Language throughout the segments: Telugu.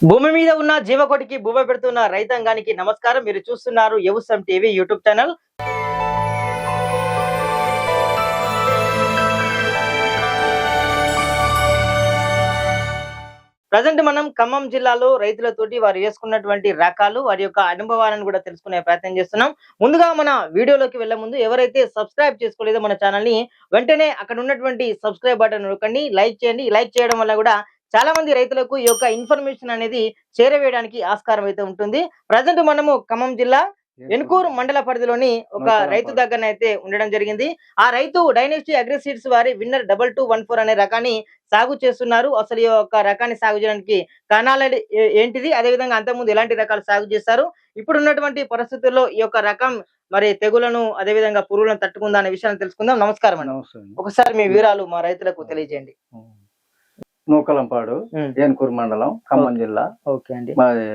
భూమి మీద ఉన్న జీవకోటికి భూమి పెడుతున్న రైతాంగానికి నమస్కారం. మీరు చూస్తున్నారు యవుసం టీవీ యూట్యూబ్ ఛానల్. ప్రజెంట్ మనం ఖమ్మం జిల్లాలో రైతులతోటి వారు వేసుకున్నటువంటి రకాలు వారి యొక్క అనుభవాలను కూడా తెలుసుకునే ప్రయత్నం చేస్తున్నాం. ముందుగా మన వీడియోలోకి వెళ్ళే ముందు ఎవరైతే సబ్స్క్రైబ్ చేసుకోలేదో మన ఛానల్ని వెంటనే అక్కడ ఉన్నటువంటి సబ్స్క్రైబ్ బటన్ నొక్కండి. లైక్ చేయండి. లైక్ చేయడం వల్ల కూడా చాలా మంది రైతులకు ఈ యొక్క ఇన్ఫర్మేషన్ అనేది చేరవేయడానికి ఆస్కారం అయితే ఉంటుంది. ప్రజెంట్ మనము ఖమ్మం జిల్లా ఎన్కూరు మండల పరిధిలోని ఒక రైతు. దగ్గర అయితే ఉండడం జరిగింది. ఆ రైతు డైనెస్టీ అగ్రిసీడ్స్ వారి winner double two one four అనే రకాన్ని సాగు చేస్తున్నారు. అసలు ఈ యొక్క రకాన్ని సాగు చేయడానికి కారణాలు ఏ- ఏంటిది? అదే విధంగా అంతకుముందు ఎలాంటి రకాలు సాగు చేస్తారు ఇప్పుడు ఉన్నటువంటి పరిస్థితుల్లో ఈ యొక్క రకం మరి తెగులను అదే విధంగా పురుగులను తట్టుకుందా అనే విషయాన్ని తెలుసుకుందాం. నమస్కారం అండి. ఒకసారి మీ వివరాలు మా రైతులకు తెలియజేయండి. నూకలంపాడు ఏనుకూరు మండలం ఖమ్మం జిల్లా. ఓకే అండి. మాది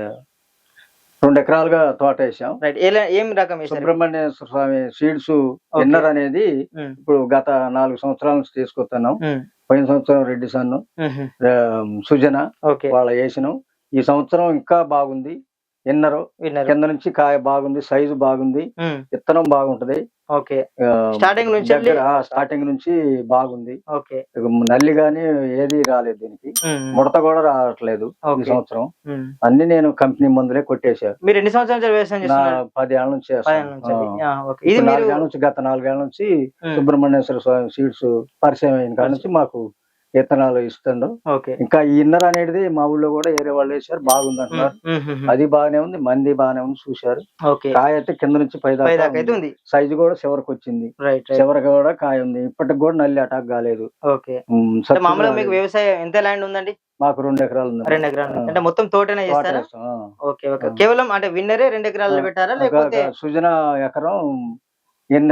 రెండు ఎకరాలుగా తోట వేసాం ఏం రకం వేశారు? సుబ్రహ్మణ్యేశ్వర స్వామి సీడ్స్ ఇన్నర్ అనేది ఇప్పుడు గత నాలుగు సంవత్సరాల నుంచి తీసుకొస్తున్నాం. పోయిన సంవత్సరం రెడ్డి సన్ను సుజన వాళ్ళ వేసినాం. ఈ సంవత్సరం ఇంకా బాగుంది. విన్నారు. కింద నుంచి కాయ బాగుంది సైజు బాగుంది విత్తనం బాగుంటది. ఓకే. స్టార్టింగ్ నుంచి స్టార్టింగ్ నుంచి బాగుంది. ఓకే. నల్లి గాని ఏది రాలేదు దీనికి. ముడత కూడా రావట్లేదు ఈ సంవత్సరం. అన్ని నేను కంపెనీ మందులే కొట్టేశాను మీరు ఎన్ని సంవత్సరాల వ్యవసాయం చేస్తున్నారు? పది ఏళ్ళ నుంచి. ఇది నాలుగేళ్ళ నుంచి గత నాలుగేళ్ళ నుంచి సుబ్రహ్మణ్యేశ్వర స్వామి సీడ్స్ పరిచయం అయిన కాడ నుంచి మాకు విత్తనాలు ఇస్తుండ్రు ఓకే. ఇంకా ఈ ఇన్నర్ అనేది మా ఊళ్ళో కూడా ఏరే వాళ్ళు వేసారు బాగుంది అంటున్నారు ఉమ్. అది బాగానే ఉంది. మంది బాగానే ఉంది చూశారు. ఓకే. కాయ అయితే కింద నుంచి పై పై దాకా దాకా అయితే ఉంది. సైజు కూడా చివరికి వచ్చింది. చివరికి కూడా కాయ ఉంది. ఇప్పటికి కూడా నల్లి అటాక్ కాలేదు. మామూలుగా మీకు. వ్యవసాయం ఎంత ల్యాండ్ ఉందండి? మాకు రెండు ఎకరాలు ఉంది. రెండు ఎకరాలు. అంటే మొత్తం తోటనే తోట చేస్తారా. Okay okay. కేవలం అంటే విన్నరే రెండు ఎకరాలు. పెట్టారా? లేకపోతే సుజన ఎకరం ఎన్న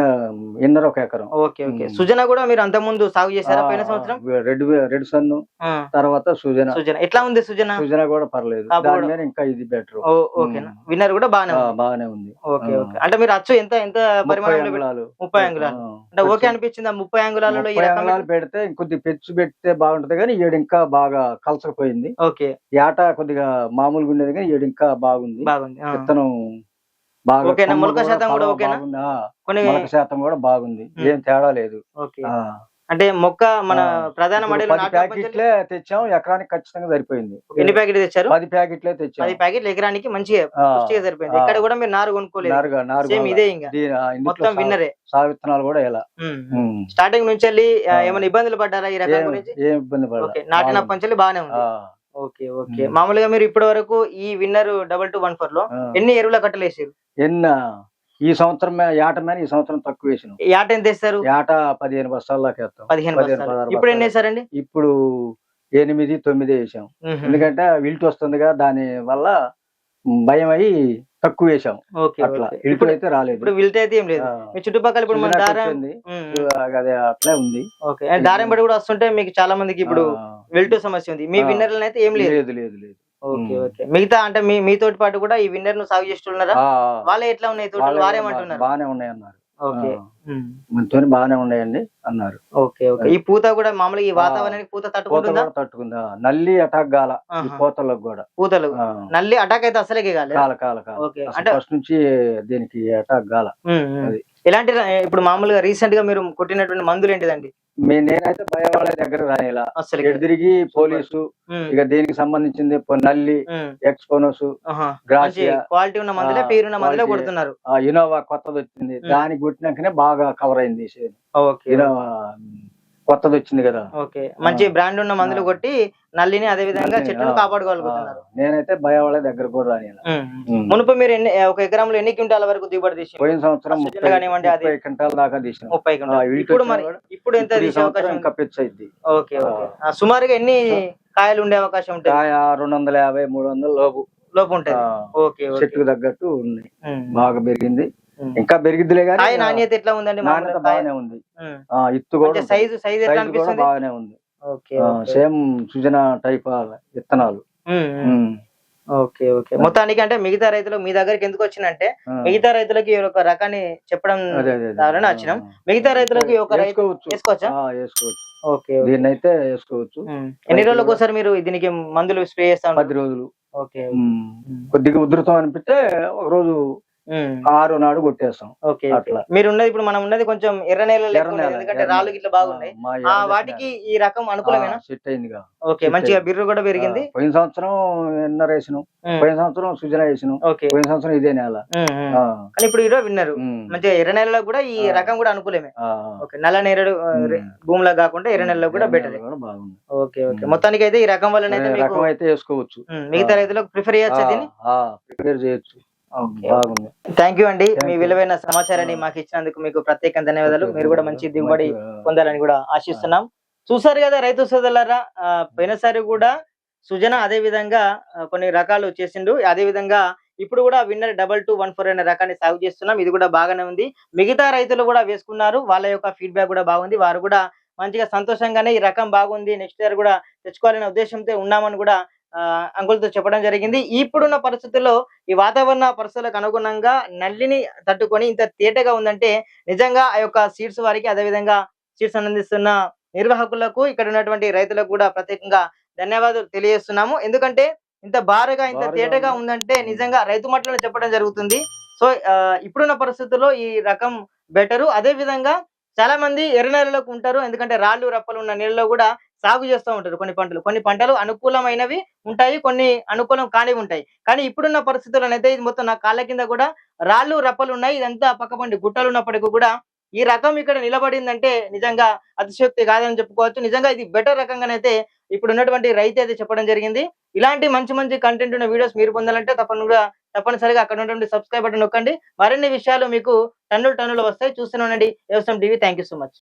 ఇన్నర్ ఒక ఎకరం. ఓకే. సుజన కూడా మీరు అంత ముందు సాగు చేశారా పోయిన సంవత్సరం? రెడ్ రెడ్ సన్ను తర్వాత సుజన. సుజన. ఎట్లా ఉంది సుజన? సుజన కూడా పర్లేదు. ఇంకా ఇది బెటర్ ఓకేనా విన్నర్ కూడా బాగానే బాగానే ఉంది. ఓకే. ఓకే. అంటే మీరు అచ్చు ఎంత ఎంత పరిమాణంలో ముప్పై అంగుళాలు. ఆ, అంటే ఓకే అనిపించిందా ముప్పై అంగుళాలలో రకం? అంగుళాలు పెడితే ఇంకొద్ది పెచ్చు పెడితే బాగుంటది కానీ ఈడు ఇంకా బాగా కలసకపోయింది. ఓకే. ఏట కొద్దిగా మామూలుగా ఉండేది కానీ ఈడు ఇంకా బాగుంది. బాగుంది. విత్తనం బాగా మొలక శాతం కూడా ఓకేనా? మొలక శాతం కూడా బాగుంది. ఏం తేడా లేదు. అంటే మొక్క మన. ప్రధాన ప్యాకెట్లే తెచ్చాం ఎకరానికి ఖచ్చితంగా సరిపోయింది. ఎన్ని ప్యాకెట్లు తెచ్చారు? పది ప్యాకెట్లే తెచ్చాం. పది ప్యాకెట్లు ఎకరానికి మంచిగా సరిపోయింది. ఇక్కడ కూడా మీరు నారు కొనుక్కోలేదు. ఇదే ఇంకా. మొత్తం విన్నరే. సా విత్తనాలు కూడా ఎలా స్టార్టింగ్ నుంచి వెళ్ళి. ఏమైనా ఇబ్బందులు పడ్డారా ఈ రకం గురించి? నాటినప్పటి నుంచి బాగానే ఉంది ఓకే ఓకే. మామూలుగా మీరు ఇప్పటి వరకు ఈ విన్నర్ డబల్ టూ వన్ ఫోర్లో. ఎన్ని ఎరువుల కట్టలు వేసారు ఎన్న? ఈ సంవత్సరం ఏట మీద ఈ సంవత్సరం తక్కువ వేసినాం. యాట ఎంత వేస్తారు? ఏట పదిహేను బస్తాల దాకా వేస్తాం. పదిహేను ఇప్పుడు ఎన్ని. వేసారండి? ఇప్పుడు ఎనిమిది తొమ్మిది వేసాం. ఎందుకంటే విల్ట్ వస్తుందిగా దాని వల్ల భయం అయ్యి తక్కువ వేసాం. అట్లా. ఇప్పుడు అయితే రాలేదు. ఇప్పుడు విల్ట్ అయితే ఏం లేదు. మీ చుట్టుపక్కల ఇప్పుడు మన దారం. అదే అట్లే ఉంది. దారం బడి కూడా వస్తుంటే మీకు చాలా మందికి ఇప్పుడు వెల్టు సమస్య ఉంది. మీ ఆ. విన్నర్ అయితే ఏం లేదు. లేదు లేదు లేదు. Okay um. ఓకే. మిగతా అంటే మీ మీతోటి పాటు కూడా ఈ విన్నర్ను సాగు చేస్తున్నారా? వాళ్ళే ఎట్లా ఉన్నాయి తోటలు వారేమంటున్నారు బాగానే ఉన్నాయి అన్నారు ఓకే. బాగానే ఉన్నాయండి అన్నారు. Okay okay. ఈ పూత కూడా మామూలుగా ఈ వాతావరణానికి పూత తట్టుకుంటుందా? తట్టుకుందా. నల్లి అటాక్ గాల. పూతలకు కూడా. పూతలు నల్లి అటాక్ అయితే కాలేదు కాల? కాల కాల ఓకే. అసలు అంటే ఫస్ట్ నుంచి దీనికి అటాక్ గాల. ఎలాంటి ర- ఇప్పుడు మామూలుగా రీసెంట్గా మీరు కొట్టినటువంటి మందులు ఏంటిదండి? నేనైతే భయవాళ్ళ దగ్గర రానిలా అసలు పోలీసు ఇక దీనికి సంబంధించింది నల్లి ఎక్స్పోనస్ క్వాలిటీ ఉన్న మందులే ఆ, పేరున్న మందులే quality. కొడుతున్నారు. ఇనోవా కొత్తది వచ్చింది. దానికి కొట్టినాకనే బాగా కవర్ అయింది ఇనోవా కొత్తది వచ్చింది కదా. ఓకే. మంచి బ్రాండ్ ఉన్న మందులు. కొట్టి నల్లిని అదే విధంగా ఆ, కాపాడుకోగలుగుతున్నారు. నేనైతే భయవాళ్ళ దగ్గర కూడా ఉమ్. మునుపు మీరు ఎన్ని ఒక ఎకరంలో ఎన్ని క్వింటాల వరకు దిగుబడి తీసి పోయిన సంవత్సరం కానివ్వండి, అది- క్వింటాల దాకా తీసినాం ముప్పై ఇప్పుడు మరి ఇప్పుడు ఎంత తీసే అవకాశం? ఇంకా అయింది ఓకే ఓకే. సుమారుగా ఎన్ని కాయలు ఉండే అవకాశం ఉంటుంది కాయ రెండు వందల యాభై మూడు వందల లోపు. లోపు ఉంటుంది. ఆ, ఓకే చెట్టుకు తగ్గట్టు ఉన్నాయి. బాగా పెరిగింది. ఇంకా పెరిగిద్దిలే కానీ నాణ్యత ఎట్లా ఉందండి నాణ్యత? బాగానే ఉంది. ఇత్తు కూడా. సైజు సైజు ఎట్లా అనిపిస్తుంది? బాగానే ఉంది. సేమ్ సుజన టైప్ విత్తనాలు. Okay okay. మొత్తానికి అంటే మిగతా రైతులు మీ దగ్గరికి ఎందుకు వచ్చినంటే మిగతా రైతులకి యొక్క రకాన్ని చెప్పడం వచ్చినాం మిగతా రైతులకి యొక్క రైతు వేసుకోవచ్చు. వేసుకోవచ్చా? ఓకే. దీన్ని అయితే. ఎన్ని రోజులకు ఒకసారి మీరు దీనికి మందులు స్ప్రే చేస్తా పది రోజులు. ఓకే. కొద్దిగా ఉధృతం అనిపిస్తే ఒక రోజు. ఆరు నాడు కొట్టేస్తాం. అట్లా. మీరు ఉన్నది ఇప్పుడు మనం ఉన్నది కొంచెం ఎర్ర నేల ఎందుకంటే రాళ్ళు. గిట్ల బాగున్నాయి. ఆ వాటికి ఈ రకం అనుకూలమేనా? సెట్ అయిందిగా ఓకే మంచిగా అయింది. బిర్రు కూడా పెరిగింది. పోయిన సంవత్సరం ఎన్నర వేసినాం. పోయిన సంవత్సరం సుజన వేసినాం. పోయిన సంవత్సరం ఇదే నేల. కానీ ఇప్పుడు ఈరోజు విన్నారు. మంచిగా ఎర్ర నేలలో కూడా ఈ. రకం కూడా అనుకూలమే. ఓకే నల్ల నేరేడు. భూమిలో కాకుండా ఎర్ర నేలలో కూడా బెటర్. బాగుంది. Okay okay. మొత్తానికి అయితే ఈ రకం రకం అయితే వేసుకోవచ్చు. మిగతా. రైతులకు ప్రిఫర్ చేయొచ్చు ప్రిపేర్ చేయొచ్చు. బాగుంది. థ్యాంక్ యూ అండి. మీ. విలువైన సమాచారాన్ని మాకు ఇచ్చినందుకు మీకు ప్రత్యేక ధన్యవాదాలు. మీరు కూడా మంచి దిగుబడి పొందాలని కూడా ఆశిస్తున్నాం. చూసారు కదా రైతు సోదరులారా పోయినసారి కూడా సుజన అదే విధంగా కొన్ని రకాలు చేసిండు. అదే విధంగా ఇప్పుడు కూడా winner double two one four అనే రకాన్ని సాగు చేస్తున్నాం. ఇది కూడా బాగానే ఉంది. మిగతా రైతులు కూడా వేసుకున్నారు. వాళ్ళ యొక్క ఫీడ్బ్యాక్ కూడా బాగుంది. వారు కూడా మంచిగా సంతోషంగానే ఈ రకం బాగుంది. నెక్స్ట్ ఇయర్ కూడా తెచ్చుకోవాలనే ఉద్దేశంతో ఉన్నామని కూడా అంకుల్తో చెప్పడం జరిగింది. ఇప్పుడున్న పరిస్థితుల్లో ఈ వాతావరణ పరిస్థితులకు అనుగుణంగా నల్లిని తట్టుకొని ఇంత తేటగా ఉందంటే నిజంగా ఆ యొక్క సీడ్స్ వారికి అదే విధంగా సీడ్స్ అందిస్తున్న నిర్వాహకులకు ఇక్కడ ఉన్నటువంటి రైతులకు కూడా ప్రత్యేకంగా ధన్యవాదాలు తెలియజేస్తున్నాము. ఎందుకంటే ఇంత బారుగా ఇంత తేటగా ఉంది. ఉందంటే నిజంగా రైతు మాటలను చెప్పడం జరుగుతుంది. సో ఇప్పుడున్న పరిస్థితుల్లో ఈ రకం బెటరు. అదే విధంగా చాలా మంది ఎర్ర నేలలోకి ఉంటారు. ఎందుకంటే రాళ్ళు రప్పలు ఉన్న నీళ్ళలో కూడా సాగు చేస్తూ ఉంటారు కొన్ని పంటలు. కొన్ని పంటలు అనుకూలమైనవి ఉంటాయి కొన్ని అనుకూలం కానివి ఉంటాయి. కానీ ఇప్పుడున్న పరిస్థితుల్లో అయితే ఇది మొత్తం నా కాళ్ళ కింద కూడా రాళ్ళు రప్పలు ఉన్నాయి. ఇదంతా పక్కపండి గుట్టలు ఉన్నప్పటికీ కూడా ఈ రకం ఇక్కడ నిలబడిందంటే నిజంగా అతిశక్తి కాదని చెప్పుకోవచ్చు. నిజంగా ఇది బెటర్ రకంగానైతే ఇప్పుడు ఉన్నటువంటి రైతు అయితే చెప్పడం జరిగింది. ఇలాంటి మంచి మంచి కంటెంట్ ఉన్న వీడియోస్ మీరు పొందాలంటే తప్పకుండా తప్పనిసరిగా అక్కడ ఉన్నటువంటి సబ్స్క్రైబ్ బటన్ నొక్కండి. మరిన్ని విషయాలు మీకు టన్నులు టన్నులు వస్తాయి. చూస్తూనే ఉండండి. వ్యవసాయం టీవీ థ్యాంక్ సో మచ్